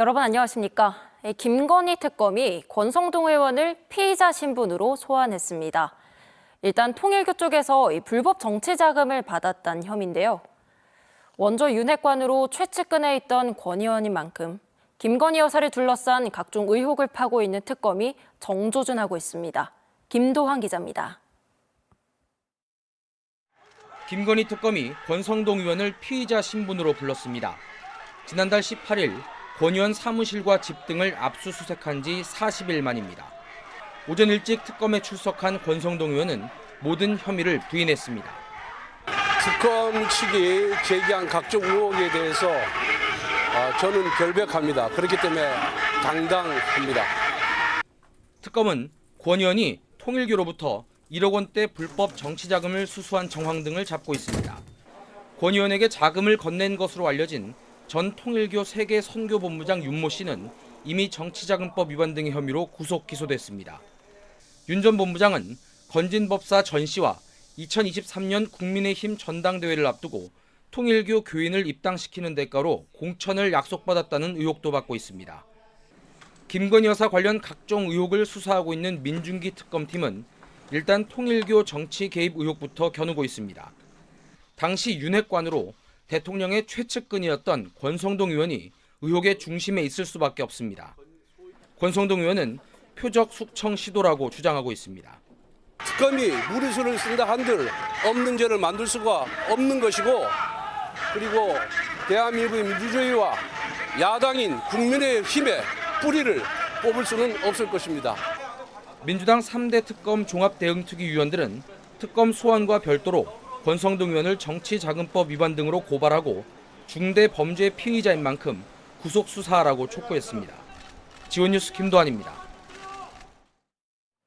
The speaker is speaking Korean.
여러분 안녕하십니까? 예, 김건희 특검이 권성동 의원을 피의자 신분으로 소환했습니다. 일단 통일교 쪽에서 이 불법 정치 자금을 받았다는 혐의인데요. 원조 윤핵관으로 최측근에 있던 권 의원인 만큼 김건희 여사를 둘러싼 각종 의혹을 파고 있는 특검이 정조준하고 있습니다. 김도환 기자입니다. 김건희 특검이 권성동 의원을 피의자 신분으로 불렀습니다. 지난달 18일 권 의원 사무실과 집 등을 압수수색한 지 40일 만입니다. 오전 일찍 특검에 출석한 권성동 의원은 모든 혐의를 부인했습니다. 특검 측이 제기한 각종 의혹에 대해서 어, 저는 결백합니다. 그렇기 때문에 당당합니다. 특검은 권 의원이 통일교로부터 1억 원대 불법 정치 자금을 수수한 정황 등을 잡고 있습니다. 권 의원에게 자금을 건넨 것으로 알려진 전 통일교 세계 선교본부장 윤모 씨는 이미 정치자금법 위반 등의 혐의로 구속 기소됐습니다. 윤 전 본부장은 건진법사 전 씨와 2023년 국민의힘 전당대회를 앞두고 통일교 교인을 입당시키는 대가로 공천을 약속받았다는 의혹도 받고 있습니다. 김건희 여사 관련 각종 의혹을 수사하고 있는 민중기 특검팀은 일단 통일교 정치 개입 의혹부터 겨누고 있습니다. 당시 윤핵관으로 대통령의 최측근이었던 권성동 의원이 의혹의 중심에 있을 수밖에 없습니다. 권성동 의원은 표적 숙청 시도라고 주장하고 있습니다. 특검이 무리수를 쓴다 한들 없는 죄를 만들 수가 없는 것이고 그리고 대한민국의 민주주의와 야당인 국민의 힘의 뿌리를 뽑을 수는 없을 것입니다. 민주당 3대 특검 종합대응특위위원들은 특검 소환과 별도로 권성동 의원을 정치자금법 위반 등으로 고발하고 중대 범죄 피의자인 만큼 구속 수사하라고 촉구했습니다. 지원뉴스 김도환입니다.